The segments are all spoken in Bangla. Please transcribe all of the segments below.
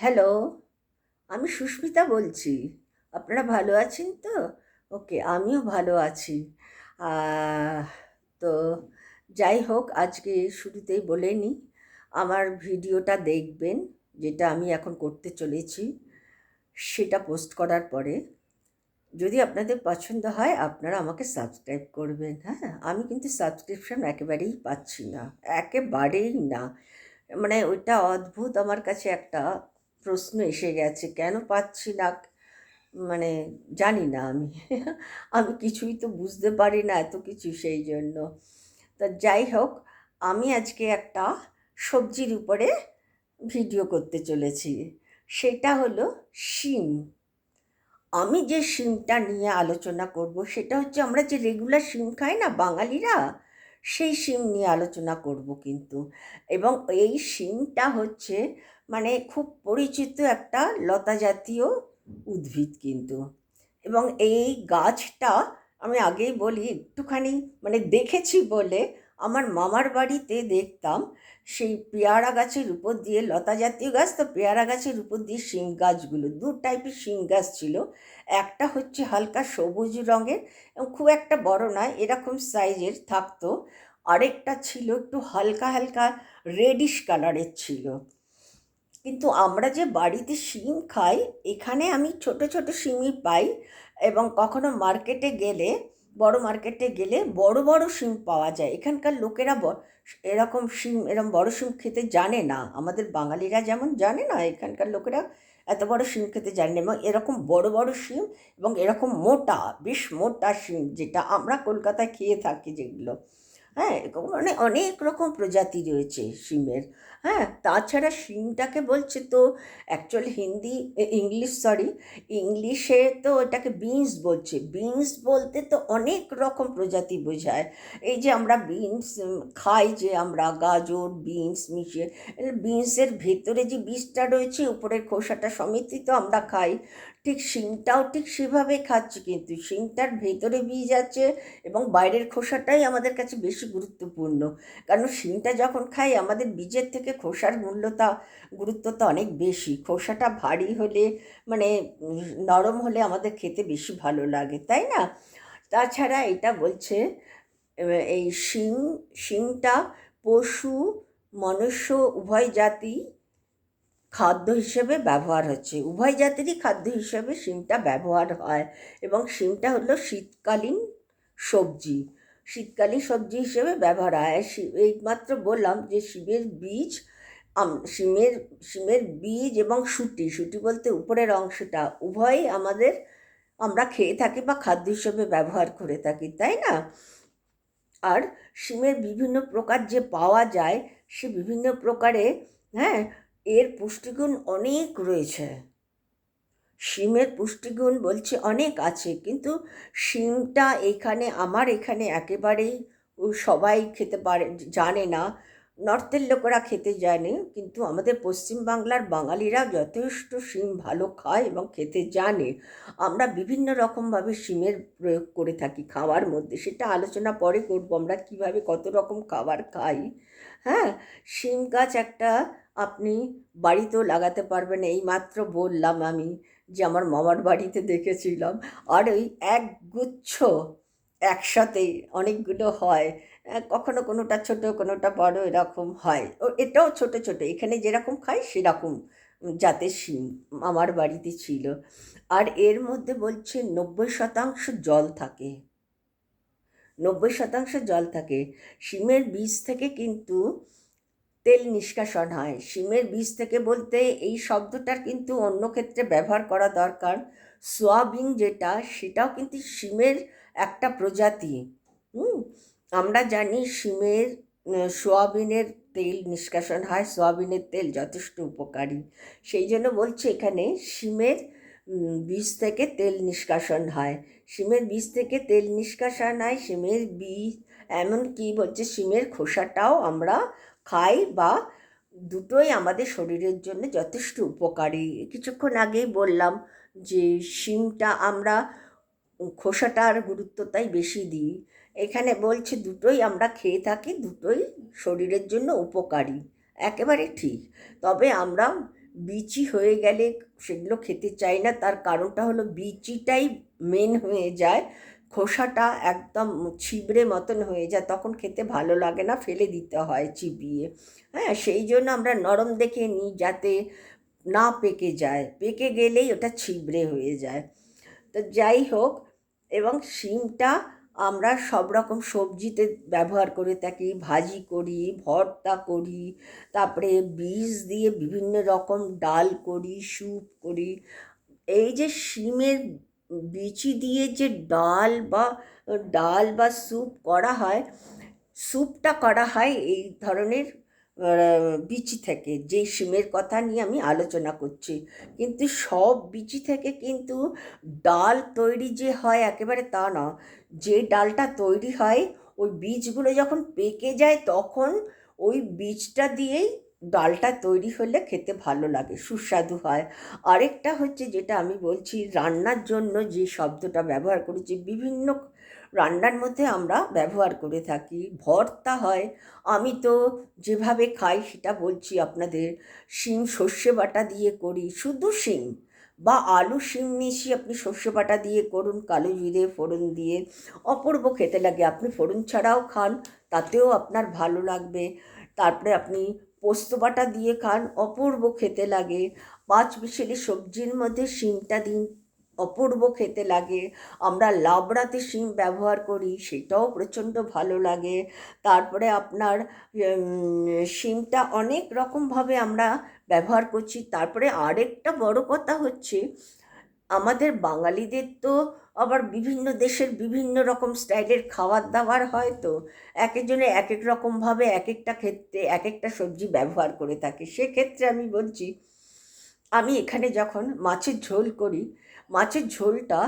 হ্যালো আমি সুস্মিতা বলছি। আপনারা ভালো আছেন তো? ওকে, আমিও ভালো আছি। তো যাই হোক, আজকে শুরুতেই বলে নিই আমার ভিডিওটা দেখবেন, যেটা আমি এখন করতে চলেছি, সেটা পোস্ট করার পরে। যদি আপনাদের পছন্দ হয়, আপনারা আমাকে সাবস্ক্রাইব করবেন হ্যাঁ? আমি কিন্তু সাবস্ক্রিপশন একেবারেই পাচ্ছি না, একেবারেই না। মানে ওইটা অদ্ভুত আমার কাছে একটা প্রশ্ন এসে গেছে, কেন পাচ্ছি না? মানে জানি না আমি। আমি কিছুই তো বুঝতে পারি না এত কিছু সেই জন্য। তা যাই হোক, আমি আজকে একটা সবজির উপরে ভিডিও করতে চলেছি। সেটা হলো শিম। আমি যে শিমটা নিয়ে আলোচনা করব, সেটা হচ্ছে আমরা যে রেগুলার শিম খাই না বাঙালিরা, সেই শিম নিয়ে আলোচনা করব কিন্তু। এবং এই শিমটা হচ্ছে মানে খুব পরিচিত একটা লতা জাতীয় উদ্ভিদ কিন্তু। এবং এই গাছটা আমি আগেই বলি, একটুখানি মানে দেখেছি বলে আমার মামার বাড়িতে দেখতাম, সেই পেয়ারা গাছের উপর দিয়ে লতা জাতীয় গাছ, তো পেয়ারা গাছের উপর দিয়ে শিম গাছগুলো, দু টাইপের শিম গাছ ছিল। একটা হচ্ছে হালকা সবুজ রঙের, এবং খুব একটা বড় নয় এরকম সাইজের থাকতো। আরেকটা ছিল একটু হালকা হালকা রেডিশ কালারের ছিল। কিন্তু আমরা যে বাড়িতে শিম খাই, এখানে আমি ছোট ছোট শিমই পাই এবং কখনো মার্কেটে গেলে, বড় মার্কেটে গেলে বড় বড় শিম পাওয়া যায়। এখানকার লোকেরা এরকম শিম এরকম বড় শিম খেতে জানে না। আমাদের বাঙালিরা যেমন জানে না, এখানকার লোকেরা এত বড় শিম খেতে জানে না এবং এরকম বড় বড় শিম এবং এরকম মোটা, বেশ মোটা শিম যেটা আমরা কলকাতায় খেয়ে থাকি যেগুলো হ্যাঁ মানে অনেক রকম প্রজাতি রয়েছে শিমের। হ্যাঁ তাছাড়া শিমটাকে বলছে তো অ্যাকচুয়ালি হিন্দি ইংলিশ সরি ইংলিশে তো এটাকে বিনস বলছে। বিনস বলতে তো অনেক রকম প্রজাতি বোঝায়। এই যে আমরা বিনস খাই যে আমরা গাজর বিনস মিশিয়ে বিনসের ভেতরে যে বীজটা রয়েছে, উপরের খোসাটা সমেতই তো আমরা খাই। ঠিক শিমটাও ঠিক সেভাবে খাচ্ছি কিন্তু শিমটার ভেতরে বীজ আছে এবং বাইরের খোসাটাই আমাদের কাছে বেশি গুরুত্বপূর্ণ। কারণ শিমটা যখন খাই, আমাদের বীজের থেকে খোসার মূল্যতা গুরুত্বটা অনেক বেশি। খোসাটা ভারী হলে মানে নরম হলে আমাদের খেতে বেশি ভালো লাগে, তাই না? তাছাড়া এটা বলছে এই শিং শিমটা পশু, মনুষ্য, উভয় জাতি খাদ্য হিসেবে ব্যবহার হচ্ছে। উভয় জাতিরই খাদ্য হিসেবে শিমটা ব্যবহার হয় এবং শিমটা হলো শীতকালীন সবজি। শীতকালীন সবজি হিসেবে ব্যবহার হয়। শি- এইমাত্র বললাম যে শিমের বীজ শিমের শিমের বীজ এবং শুটি শুটি বলতে উপরের অংশটা উভয়ই আমাদের আমরা খেয়ে থাকি বা খাদ্য হিসেবে ব্যবহার করে থাকি, তাই না? আর শিমের বিভিন্ন প্রকার যে পাওয়া যায়, সে বিভিন্ন প্রকারে হ্যাঁ এর পুষ্টিগুণ অনেক রয়েছে। শিমের পুষ্টিগুণ বলছে অনেক আছে, কিন্তু শিমটা এখানে, আমার এখানে একেবারেই সবাই খেতে পারে, জানে না। নর্থের লোকেরা খেতে জানে, কিন্তু আমাদের পশ্চিমবাংলার বাঙালিরা যথেষ্ট শিম ভালো খায় এবং খেতে জানে। আমরা বিভিন্ন রকমভাবে শিমের প্রয়োগ করে থাকি খাওয়ার মধ্যে, সেটা আলোচনা পরে করব আমরা কীভাবে কত রকম খাবার খাই। হ্যাঁ শিম গাছ একটা আপনি বাড়িতেও লাগাতে পারবেন এই মাত্র বললাম আমি। যে আমার মামার বাড়িতে দেখেছিলাম। আর ওই এক গুচ্ছ একসাথে অনেকগুলো হয়। কখনো কোনোটা ছোট, কোনোটা বড় এরকম হয়। ও, এটাও ছোট ছোট। এখানে যেরকম খাই সেরকম জাতের শিম আমার বাড়িতে ছিল। আর এর মধ্যে বলছে নব্বই শতাংশ জল থাকে। নব্বই শতাংশ জল থাকে। শিমের বীজ থেকে কিন্তু তেল নিষ্কাশন হয়। শিমের বীজ থেকে বলতে এই শব্দটার কিন্তু অন্য ক্ষেত্রে ব্যবহার করা দরকার। সোয়াবিন যেটা, সেটাও কিন্তু শিমের একটা প্রজাতি। হুম? আমরা জানি শিমের সোয়াবিনের তেল নিষ্কাশন হয়, সোয়াবিনের তেল যথেষ্ট উপকারী। সেই জন্য বলছে এখানে শিমের বীজ থেকে তেল নিষ্কাশন হয়। শিমের বীজ থেকে তেল নিষ্কাশন হয়, শিমের বীজ এমনকি বলছে শিমের খোসাটাও আমরা খাই বা দুটোই আমাদের শরীরের জন্য যথেষ্ট উপকারী। কিছুক্ষণ আগেই বললাম যে শিমটা আমরা খোসাটার গুরুত্বটাই বেশি দিই। এখানে বলছে দুটোই আমরা খেয়ে থাকি, দুটোই শরীরের জন্য উপকারী। একেবারে ঠিক। তবে আমরা বিচি হয়ে গেলে সেগুলো খেতে চাই না, তার কারণটা হলো বিচিটাই মেন হয়ে যায়। খোসাটা একদম ছিবড়ে মতন হয়ে যায়, তখন খেতে ভালো লাগে না, ফেলে দিতে হয় চিবিয়ে। হ্যাঁ সেই জন্য আমরা নরম দেখে নিই যাতে না পেকে যায়। পেকে গেলেই ওটা ছিবড়ে হয়ে যায়। তো যাই হোক, এবং শিমটা আমরা সব রকম সবজিতে ব্যবহার করে থাকি, ভাজি করি, ভর্তা করি, তারপরে বীজ দিয়ে বিভিন্ন রকম ডাল করি, স্যুপ করি। এই যে শিমের বিচি দিয়ে যে ডাল বা ডাল বা স্যুপ করা হয়, স্যুপটা করা হয় এই ধরনের বিচি থেকে যে শিমের কথা নিয়ে আমি আলোচনা করছি। কিন্তু সব বিচি থেকে কিন্তু ডাল তৈরি যে হয় একেবারে তা না। যে ডালটা তৈরি হয়, ওই বীজগুলো যখন পেকে যায় তখন ওই বীজটা দিয়েই ডালটা তৈরি হলে খেতে ভালো লাগে, সুস্বাদু হয়। আরেকটা হচ্ছে যেটা আমি বলছি, রান্নার জন্য যে শব্দটা ব্যবহার করেছি, বিভিন্ন রান্নার মধ্যে আমরা ব্যবহার করে থাকি। ভর্তা হয়, আমি তো যেভাবে খাই সেটা বলছি আপনাদের, শিম সর্ষে বাটা দিয়ে করি, শুধু শিম বা আলু, শিম মিশিয়ে আপনি সর্ষে বাটা দিয়ে করুন, কালো জিরে, ফোড়ন দিয়ে, অপূর্ব খেতে লাগে। আপনি ফোড়ন ছাড়াও খান, তাতেও আপনার ভালো লাগবে। তারপরে আপনি পোস্ত বাটা দিয়ে খান, অপূর্ব খেতে লাগে। পাঁচ মিশেলি সবজির মধ্যে শিমটা দিন, অপূর্ব খেতে লাগে। আমরা লাবড়াতে শিম ব্যবহার করি, সেটাও প্রচণ্ড ভালো লাগে। তারপরে আপনার শিমটা অনেক রকমভাবে আমরা ব্যবহার করছি। তারপরে আরেকটা বড় কথা হচ্ছে, আমাদের বাঙালিদের তো আবার বিভিন্ন দেশের বিভিন্ন রকম স্টাইলের খাবার দাবার হয় তো। এক একজনে এক এক রকমভাবে এক একটা ক্ষেত্রে এক একটা সবজি ব্যবহার করে থাকে। সেক্ষেত্রে আমি বলছি, আমি এখানে যখন মাছের ঝোল করি, মাছের ঝোলটা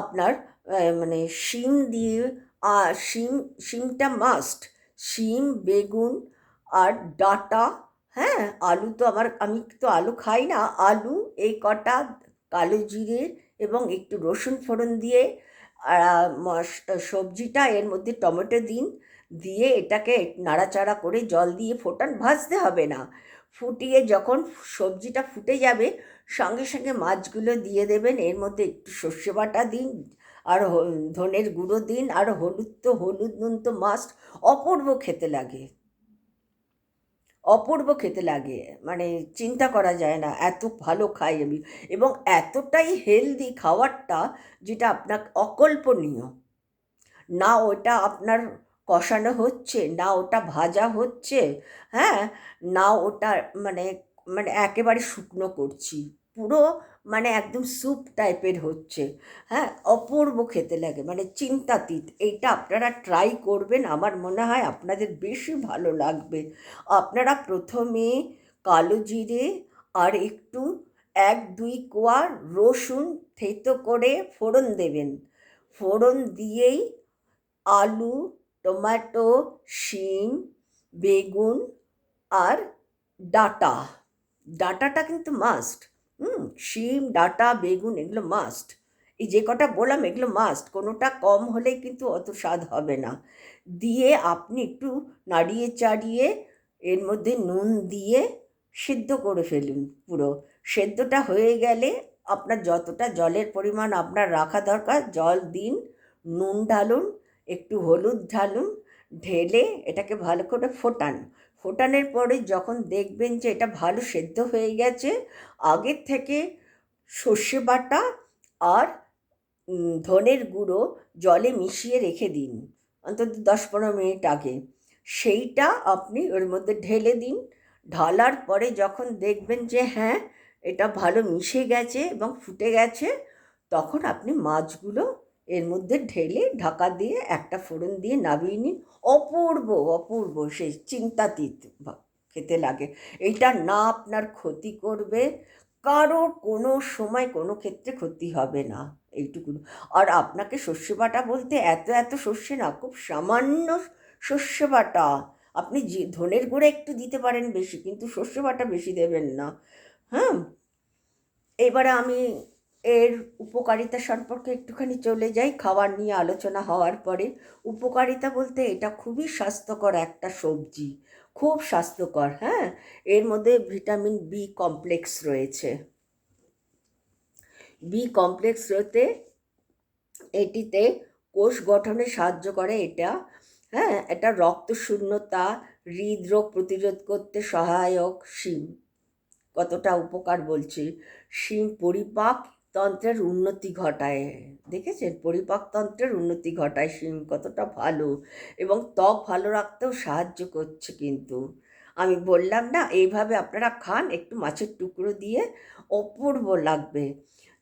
আপনার মানে শিম দিয়ে আর শিম, শিমটা মাস্ট শিম, বেগুন আর ডাঁটা হ্যাঁ? আলু তো আমার, আমি তো আলু খাই না। আলু, এই কটা কালো জিরে এবং একটু রসুন ফোড়ন দিয়ে সবজিটা এর মধ্যে টমেটো দিন, দিয়ে এটাকে নাড়াচাড়া করে জল দিয়ে ফোটান, ভাজতে হবে না। ফুটিয়ে যখন সবজিটা ফুটে যাবে, সঙ্গে সঙ্গে মাছগুলো দিয়ে দেবেন, এর মধ্যে একটু সর্ষে বাটা দিন, আর ধনের গুঁড়ো দিন, আর হলুদ তো হলুদ, নুন তো মাস্ট অপূর্ব খেতে লাগে। অপূর্ব খেতে লাগে। মানে চিন্তা করা যায় না, এত ভালো খাই আমি। এবং এতটাই হেলদি খাওয়ারটা যেটা আপনার অকল্পনীয়। না ওটা আপনার কষানো হচ্ছে, না ওটা ভাজা হচ্ছে হ্যাঁ? না ওটা মানে মানে একেবারে শুকনো করছি। পুরো মানে একদম স্যুপ টাইপের হচ্ছে। হ্যাঁ অপূর্ব খেতে লাগে মানে চিন্তাতীত। এইটা আপনারা ট্রাই করবেন, আমার মনে হয় আপনাদের বেশি ভালো লাগবে। আপনারা প্রথমে কালো জিরে আর একটু এক, দুই কোয়া রসুন থেতো করে ফোড়ন দেবেন। ফোড়ন দিয়েই আলু, টমেটো, শিম, বেগুন আর ডাঁটা। ডাঁটাটা কিন্তু মাস্ট হুম, শিম, ডাঁটা, বেগুন এগুলো মাস্ট এই যে কটা বললাম এগুলো মাস্ট কোনোটা কম হলে কিন্তু অত স্বাদ হবে না। দিয়ে আপনি একটু নাড়িয়ে চাড়িয়ে এর মধ্যে নুন দিয়ে সিদ্ধ করে ফেলুন পুরো। সেদ্ধটা হয়ে গেলে আপনার যতটা জলের পরিমাণ আপনার রাখা দরকার, জল দিন, নুন ঢালুন, একটু হলুদ ঢালুন, ঢেলে এটাকে ভালো করে ফোটান। ফোটানোর পরে যখন দেখবেন যে এটা ভালো সেদ্ধ হয়ে গেছে, আগের থেকে সর্ষে বাটা আর ধনের গুঁড়ো জলে মিশিয়ে রেখে দিন, অন্তত দশ পনেরো মিনিট আগে। সেইটা আপনি ওর মধ্যে ঢেলে দিন। ঢালার পরে যখন দেখবেন যে হ্যাঁ এটা ভালো মিশে গেছে এবং ফুটে গেছে, তখন আপনি মাছগুলো এর মধ্যে ঢেলে ঢাকা দিয়ে একটা ফোড়ন দিয়ে নামিয়ে নিন। অপূর্ব অপূর্ব, সেই চিন্তাতীত খেতে লাগে। এইটা না আপনার ক্ষতি করবে। কারোর কোনো সময় কোনো ক্ষেত্রে ক্ষতি হবে না। এইটুকু। আর আপনাকে সর্ষে বাটা বলতে এত এত সর্ষে না, খুব সামান্য সর্ষে বাটা আপনি যে ধনের গুঁড়ো একটু দিতে পারেন বেশি, কিন্তু সর্ষে বাটা বেশি দেবেন না। হ্যাঁ? এবারে আমি এর উপকারিতা সম্পর্কে একটুখানি চলে যাই। খাবার নিয়ে আলোচনা হওয়ার পরে উপকারিতা বলতে এটা খুবই স্বাস্থ্যকর একটা সবজি। খুব স্বাস্থ্যকর হ্যাঁ? এর মধ্যে ভিটামিন বি কমপ্লেক্স রয়েছে। বি কমপ্লেক্স রয়েছে এটিতে কোষ গঠনে সাহায্য করে এটা হ্যাঁ? এটা রক্ত শূন্যতা হৃদরোগ প্রতিরোধ করতে সহায়ক শিম। কতটা উপকার বলছি? শিম পরিপাক তন্ত্রের উন্নতি ঘটায়। দেখেছেন? পরিপাকতন্ত্রের উন্নতি ঘটায়। শিম কতটা ভালো এবং ত্বক ভালো রাখতেও সাহায্য করছে কিন্তু। আমি বললাম, না, এইভাবে আপনারা খান, একটু মাছের টুকরো দিয়ে অপূর্ব লাগবে।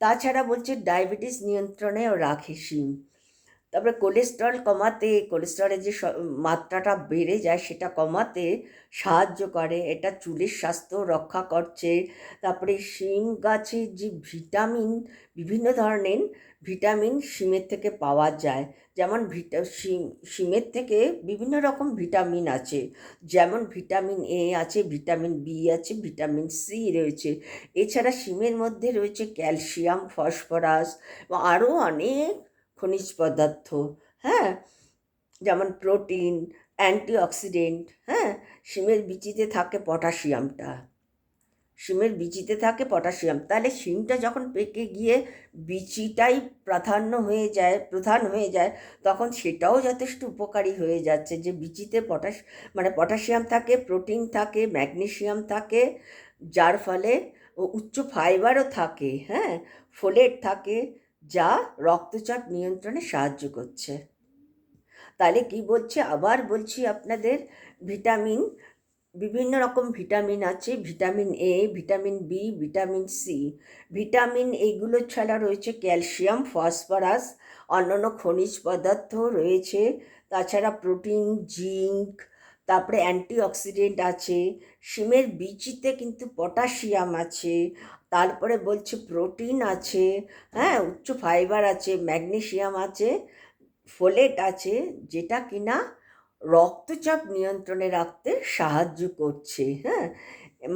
তাছাড়া বলছে, ডায়াবেটিস নিয়ন্ত্রণেও রাখে শিম তারপরে কোলেস্ট্রল কমাতে কোলেস্ট্রলের যে মাত্রাটা বেড়ে যায় সেটা কমাতে সাহায্য করে। এটা চুলের স্বাস্থ্য রক্ষা করছে। তারপরে শিম গাছে যে ভিটামিন বিভিন্ন ধরনের ভিটামিন শিমের থেকে পাওয়া যায়। যেমন ভিটা শিম, শিমের থেকে বিভিন্ন রকম ভিটামিন আছে। যেমন ভিটামিন এ আছে ভিটামিন বি আছে ভিটামিন সি রয়েছে। এছাড়া শিমের মধ্যে রয়েছে ক্যালসিয়াম ফসফরাস আরও অনেক খনিজ পদার্থ হ্যাঁ? যেমন প্রোটিন, অ্যান্টিঅক্সিডেন্ট হ্যাঁ? শিমের বিচিতে থাকে পটাশিয়ামটা। শিমের বিচিতে থাকে পটাশিয়াম। তাহলে শিমটা যখন পেকে গিয়ে বিচিটাই প্রাধান্য হয়ে যায়, প্রধান হয়ে যায়, তখন সেটাও যথেষ্ট উপকারী হয়ে যাচ্ছে যে বিচিতে পটাশ মানে পটাশিয়াম থাকে, প্রোটিন থাকে, ম্যাগনেশিয়াম থাকে, যার ফলে উচ্চ ফাইবারও থাকে হ্যাঁ? ফোলেট থাকে যা রক্তচাপ নিয়ন্ত্রণে সাহায্য করছে। তাহলে কি বলছে? আবার বলছি আপনাদের ভিটামিন, বিভিন্ন রকম ভিটামিন আছে, vitamin A vitamin B vitamin C vitamin এইগুলো ছাড়া রয়েছে ক্যালসিয়াম, ফসফরাস, অন্যান্য খনিজ পদার্থ রয়েছে। তাছাড়া প্রোটিন, জিঙ্ক তারপরে অ্যান্টিঅক্সিডেন্ট আছে, শিমের বিচিতে কিন্তু পটাশিয়াম আছে, তারপরে বলছে প্রোটিন আছে হ্যাঁ উচ্চ ফাইবার আছে ম্যাগনেসিয়াম আছে ফোলেট আছে, যেটা কিনা রক্তচাপ নিয়ন্ত্রণে রাখতে সাহায্য করছে হ্যাঁ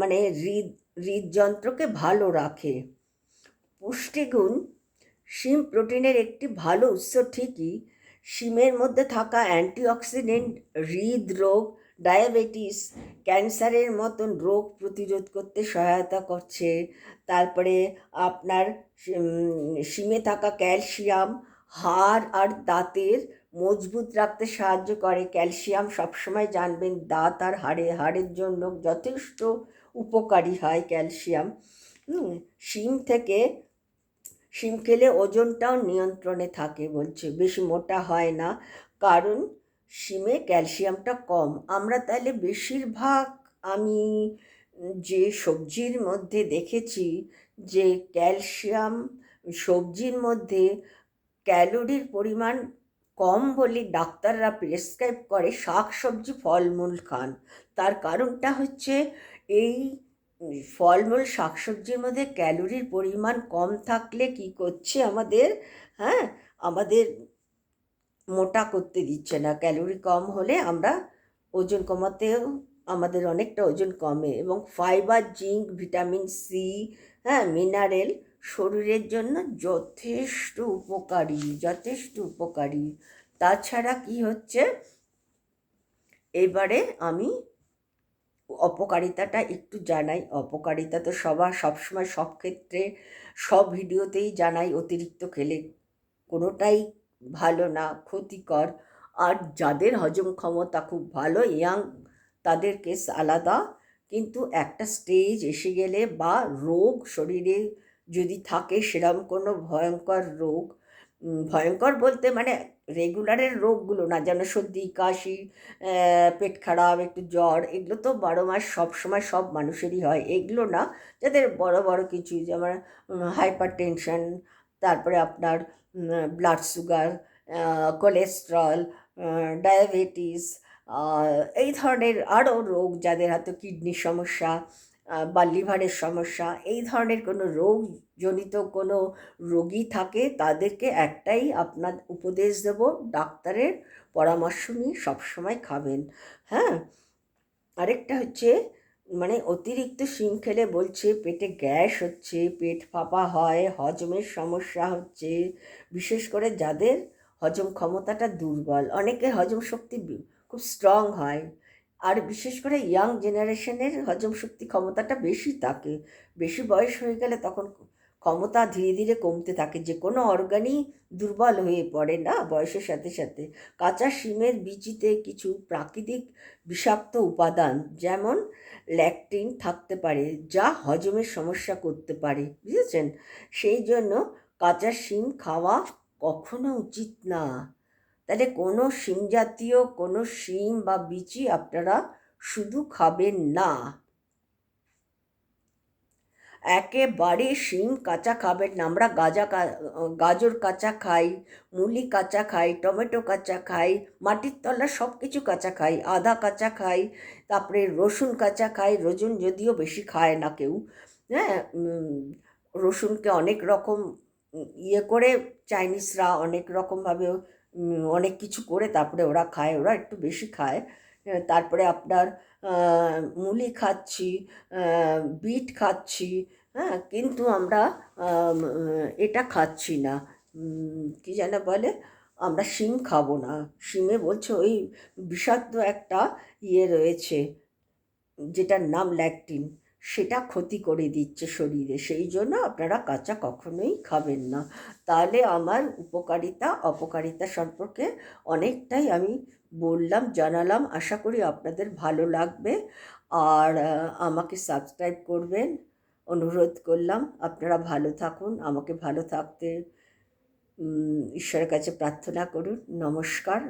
মানে হৃদ, হৃদযন্ত্রকে ভালো রাখে। পুষ্টিগুণ, শিম প্রোটিনের একটি ভালো উৎস ঠিকই, শিমের মধ্যে থাকা অ্যান্টিঅক্সিডেন্ট হৃদরোগ ডায়াবেটিস, ক্যান্সারের মতন রোগ প্রতিরোধ করতে সহায়তা করছে। তারপরে আপনার শিমে থাকা ক্যালসিয়াম, হাড় আর দাঁতের মজবুত রাখতে সাহায্য করে। ক্যালসিয়াম সবসময় জানবেন দাঁত আর হাড়ে, হাড়ের জন্য যথেষ্ট উপকারী হয় ক্যালসিয়াম। শিম থেকে শিম খেলে ওজনটাও নিয়ন্ত্রণে থাকে বলছে, বেশি মোটা হয় না। কারণ শিমে ক্যালসিয়ামটা কম। আমরা তাহলে বেশিরভাগ আমি যে সবজির মধ্যে দেখেছি যে ক্যালসিয়াম সবজির মধ্যে ক্যালোরির পরিমাণ কম বলে ডাক্তাররা প্রেসক্রাইব করে শাক সবজি ফলমূল খান। তার কারণটা হচ্ছে এই ফলমূল, শাকসবজির মধ্যে ক্যালোরির পরিমাণ কম থাকলে কি করছে আমাদের হ্যাঁ? আমাদের মোটা করতে দিচ্ছে না। ক্যালোরি কম হলে আমরা ওজন কমাতেও আমাদের অনেকটা ওজন কমে এবং ফাইবার, জিঙ্ক, ভিটামিন সি হ্যাঁ মিনারেল শরীরের জন্য যথেষ্ট উপকারী যথেষ্ট উপকারী। তাছাড়া কি হচ্ছে? এবারে আমি অপকারিতাটা একটু জানাই। অপকারিতা তো সবার, সবসময় সব ক্ষেত্রে, সব ভিডিওতেই জানাই, অতিরিক্ত খেলে কোনোটাই ভালো না, ক্ষতিকর। আর যাদের হজম ক্ষমতা খুব ভালো, ইয়াং তাদের কেস আলাদা। কিন্তু একটা স্টেজ এসে গেলে বা রোগ শরীরে যদি থাকে সেরকম কোনো ভয়ঙ্কর রোগ ভয়ঙ্কর বলতে মানে রেগুলারের রোগগুলো না, যেন সর্দি, কাশি পেট খারাপ, একটু জ্বর, এগুলো তো বারো মাস সব সময় সব মানুষেরই হয়। এগুলো না, যাদের বড় বড় কিছু, যেমন হাইপার টেনশন তারপরে আপনার ব্লাড সুগার কোলেস্ট্রল ডায়াবেটিস এই ধরনের আরও রোগ যাদের হয়তো কিডনির সমস্যা বা লিভারের সমস্যা, এই ধরনের কোনো রোগজনিত কোনো রোগী থাকে তাদেরকে একটাই আপনার উপদেশ দেব, ডাক্তারের পরামর্শ নিয়ে সবসময় খাবেন। হ্যাঁ? আরেকটা হচ্ছে মানে অতিরিক্ত শিম খেলে বলছে, পেটে গ্যাস হচ্ছে, পেট ফাঁপা হয়, হজমের সমস্যা হচ্ছে, বিশেষ করে যাদের হজম ক্ষমতাটা দুর্বল। অনেকে হজম শক্তি খুব স্ট্রং হয়। আর বিশেষ করে ইয়াং জেনারেশনের হজম শক্তি ক্ষমতাটা বেশি থাকে বেশি বয়স হয়ে গেলে তখন ক্ষমতা ধীরে ধীরে কমতে থাকে, যে কোনো অর্গানই দুর্বল হয়ে পড়ে না বয়সের সাথে সাথে। কাঁচা শিমের বিচিতে কিছু প্রাকৃতিক বিষাক্ত উপাদান, যেমন ল্যাকটিন থাকতে পারে, যা হজমের সমস্যা করতে পারে, বুঝেছেন? সেই জন্য কাঁচা শিম খাওয়া কখনো উচিত না। তাহলে কোনো শিম জাতীয় কোনো শিম বা বিচি আপনারা শুধু খাবেন না। একেবারে শিম কাঁচা খাবেন না আমরা গাজা গাজর কাঁচা খাই, মুলি কাঁচা খাই, টমেটো কাঁচা খাই, মাটির তলা সব কিছু কাঁচা খাই, আদা কাঁচা খাই, তারপরে রসুন কাঁচা খাই, রসুন যদিও বেশি খায় না কেউ হ্যাঁ রসুনকে অনেক রকম ইয়ে করে, চাইনিজরা অনেক রকমভাবে অনেক কিছু করে তারপরে ওরা খায়, ওরা একটু বেশি খায় তারপরে আপনার মুলি খাচ্ছি বিট খাচ্ছি হ্যাঁ কিন্তু আমরা এটা খাচ্ছি না। কি যেন বলে? আমরা শিম খাব না। শিমে বলছে ওই বিষাক্ত একটা ইয়ে রয়েছে, যেটার নাম ল্যাকটিন। সেটা ক্ষতি করে দিচ্ছে শরীরে। সেই জন্য আপনারা কাঁচা কখনোই খাবেন না। তাহলে আমার উপকারিতা, অপকারিতা সম্পর্কে অনেকটাই আমি বললাম, জানালাম। আশা করি আপনাদের ভালো লাগবে। আর আমাকে সাবস্ক্রাইব করবেন। অনুরোধ করলাম, আপনারা ভালো থাকুন, আমাকে ভালো থাকতে ঈশ্বরের কাছে প্রার্থনা করুন। নমস্কার।